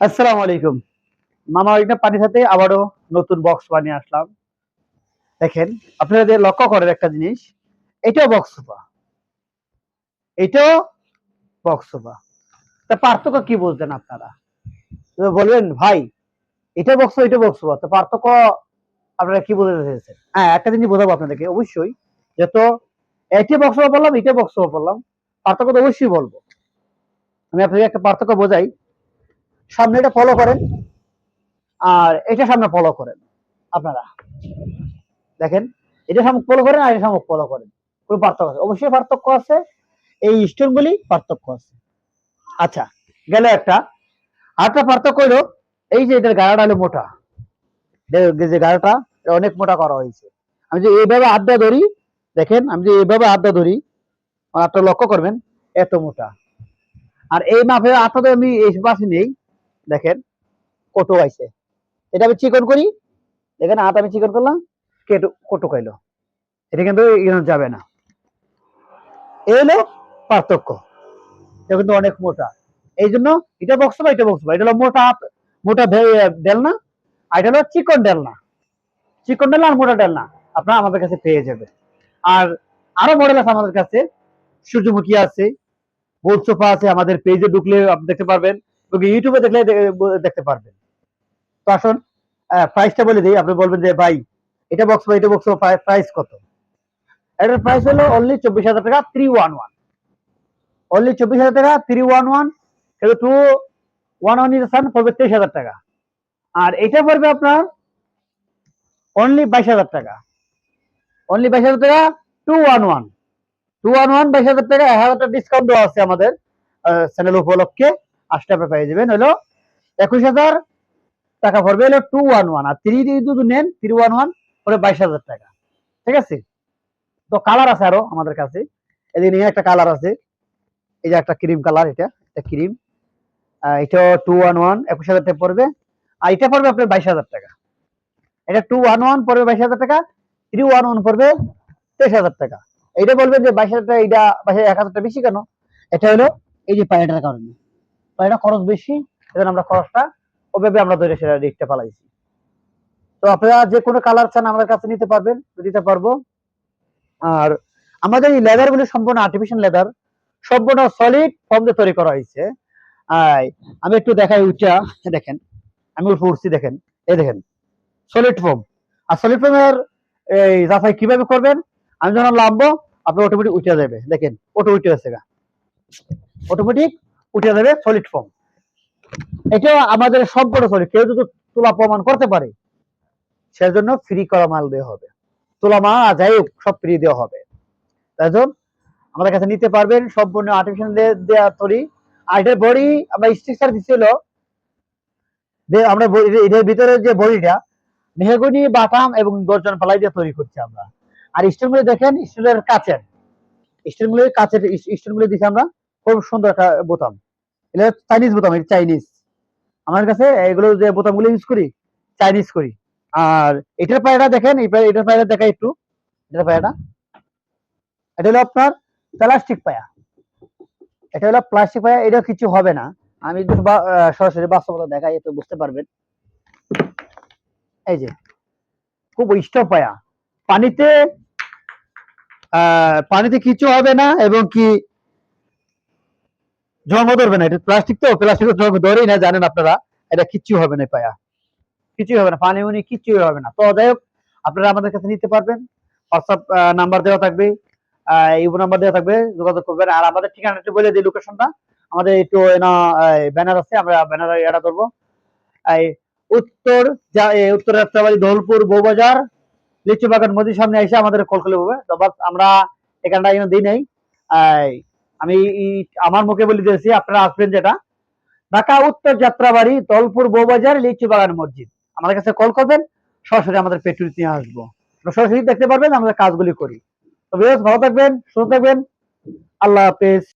আসসালামু আলাইকুম। মামা একটা পানির সাথে আবারও নতুন বক্স বানিয়ে আসলাম। দেখেন, আপনারা যে লক্ষ্য একটা জিনিস, এটাও বক্স সোফা এটাও বক্স সোফা তা পার্থক্য কি বুঝলেন আপনারা? বলবেন, ভাই, এটা বক্স এটা বক্স সোফা তো পার্থক্য আপনারা কি বুঝতে চেয়েছেন হ্যাঁ একটা জিনিস বোঝাবো আপনাদেরকে, অবশ্যই। যে তো এটা বক্স সোফা বললাম এটা বক্স সোফা বললাম পার্থক্য তো অবশ্যই বলব। আমি আপনাকে একটা পার্থক্য বোঝাই। সামনে এটা ফলো করেন। আর এটা সামনে ফলো করেন আপনারা। দেখেন, এটা সামুক ফলো করেন আর এটা সামুক ফলো করেন। কোনো পার্থক্য আছে? অবশ্যই পার্থক্য আছে। এই স্টোনগুলি পার্থক্য আছে। আচ্ছা গেল একটা। আরেকটা পার্থক্য হলো, এই যে এটার গাড়াটা হলো মোটা। যে- গাড়াটা অনেক মোটা করা হয়েছে। আমি যে এইভাবে আড্ডা ধরি, দেখেন, আমি যে এইভাবে আড্ডা ধরি হাতটা লক্ষ্য করবেন, এত মোটা। আর এই মাপের আটটা তো আমি এই পাশে নেই। দেখেন কটু আইছে। এটা আমি চিকন করি। দেখেন আট আমি চিকন করলাম, কেটু কটু খাইলো। এটা কিন্তু যাবে না। এই হলো পার্থক্য। এটা কিন্তু অনেক মোটা। এই জন্য এটা বক্স বা এটা বক্স বা? এটা হলো মোটা হাত- মোটা ডেলনা আর এটা হলো চিকন ডেলনা চিকন ডেলনা আর মোটা ডেলনা আপনারা আমাদের কাছে পেয়ে যাবে। আর আরও মডেল আছে আমাদের কাছে। সূর্যমুখী আছে বোল সোফা আছে আমাদের পেজে ঢুকলে আপনি দেখতে পারবেন। ইউটিউবে দেখলে দেখতে পারবেন। তো আসুন প্রাইসটা বলে দিই। আপনি বলবেন যে, ভাই, এটা বক্স এটা বক্স প্রাইস কত? এটার প্রাইস হলো অনলি চব্বিশ হাজার টাকা থ্রি ওয়ান ওয়ান অনলি চব্বিশ হাজার টাকা থ্রি ওয়ান ওয়ান কিন্তু টু ওয়ান ওয়ান ইসান পড়বে তেইশ হাজার টাকা। আর এটা পড়বে আপনার অনলি বাইশ হাজার টাকা। অনলি বাইশ হাজার টাকা two one one two one one বাইশ হাজার টাকা, এক হাজার টাকা ডিসকাউন্ট দেওয়া আছে আমাদের চ্যানেল উপলক্ষে। আসতে আপনি পেয়ে যাবেন, হলো একুশ হাজার টাকা পড়বে, হলো টু ওয়ান ওয়ান আর থ্রি যদি নেন থ্রি ওয়ান ওয়ান পরে বাইশ হাজার টাকা। ঠিক আছে? তো কালার আছে আরও আমাদের কাছে। এদিকে একটা কালার আছে। এই যে একটা ক্রিম কালার এটা এটা ক্রিম এটা টু ওয়ান ওয়ান একুশ হাজার টাকা পড়বে। আর এটা পড়বে আপনার বাইশ হাজার টাকা। এটা টু ওয়ান ওয়ান পড়বে বাইশ হাজার টাকা থ্রি ওয়ান ওয়ান পড়বে তেইশ হাজার টাকা। এইটা বলবেন যে বাইশ হাজার টাকা, এইটা বাইশ এক হাজার টাকা বেশি কেন? এটা হলো এই যে পায়েটার কারণে। পায়েটা খরচ বেশি, এজন্য আমরা খরচটা ওভাবে আমরা ধরে সেটা রেটটা পালাইছি তো আপনারা যে কোনো কালার চান আমাদের কাছে নিতে পারবেন, দিতে পারব। আর আমাদের এই লেদারগুলো সম্পূর্ণ আর্টিফিশিয়াল লেদার সম্পূর্ণ সলিড ফর্ম দিয়ে তৈরি করা হয়েছে। আমি একটু দেখাই উঠা দেখেন, আমি উপরে উঠছি, দেখেন, এই দেখেন সলিড ফর্ম আর সলিড ফর্মের এই যাচাই কীভাবে করবেন? আমি যখন নামবো আপনার অটোমেটিক উঠে যাবে, দেখেন অটো উঠে আছে গা। অটোমেটিক উঠে যাবে সলিড ফর্ম এটা আমাদের সম্পূর্ণ সলিড কেউ যদি তোলা প্রমাণ করতে পারে, সেজন্য ফ্রি করা মাল দেওয়া হবে। তোলা মা যাই হোক, সব ফ্রি দেওয়া হবে। তাই আমাদের কাছে নিতে পারবেন সম্পূর্ণ আর্টিফিশিয়াল দেওয়া তৈরি। আর এটার বডি, আমরা স্ট্রাকচার দিছিল। আমরা এটার ভিতরে যে বডিটা, মেহগনি, বাটাম এবং গর্জন পালাই দিয়ে তৈরি করছি আমরা। আর স্টোনগুলো দেখেন স্টিলের কাচের। স্টোনগুলো কাচের স্টোনগুলো দিচ্ছি আমরা। খুব সুন্দর একটা বোতাম। এটা চাইনিজ বোতাম, এটা চাইনিজ আমার কাছে এগুলো যে বোতামগুলো ইউজ করি চাইনিজ করি। আর এটার পায়রা দেখেন এটার পায়রা দেখাই একটু। এটার পায়রাটা। এটা হলো আপনার প্লাস্টিক পায়া। এটা হলো প্লাস্টিক পায়া এটা কিছু হবে না। আমি যদি সরাসরি বাস্তবতা দেখাই তো বুঝতে পারবেন। এই যে, খুব ইষ্ট পায়া। পানিতে পানিতে কিছু হবে না, এবং কি জং ধরবে না, এটা প্লাস্টিক তো প্লাস্টিক জং ধরেই না, জানেন আপনারা। এটা কিচ্ছু হবে না পায়া। কিছুই হবে না, পানি উনি কিছুই হবে না। তো যাই হোক, আপনারা আমাদের কাছে নিতে পারবেন। হোয়াটসঅ্যাপ নাম্বার দেওয়া থাকবে ইউ নাম্বার দেওয়া থাকবে, যোগাযোগ করবেন। আর আমাদের ঠিকানা একটু বলে দিই লোকেশনটা আমাদের একটু ব্যানার আছে, আমরা ব্যানার এটা ধরবো উত্তর যা- উত্তর রাস্তাবাড়ি, দৌলপুর, বৌবাজার লিচু বাগান মোদির সামনে এসে আমাদের কল তো বাস, আমরা এখানটা এখানে দিই নাই। আমি আমার মুখে বলে দিয়েছি, আপনারা আসবেন যেটা। ঢাকা উত্তর যাত্রাবাড়ি দলপুর বৌবাজার লিচু বাগান মসজিদ। আমাদের কাছে কল করবেন, সরাসরি আমাদের পেট্রোল নিয়ে আসব। সরাসরি দেখতে পারবেন, আমরা কাজগুলি করি। তো ভালো থাকবেন, সুস্থ থাকবেন। আল্লাহ হাফেজ।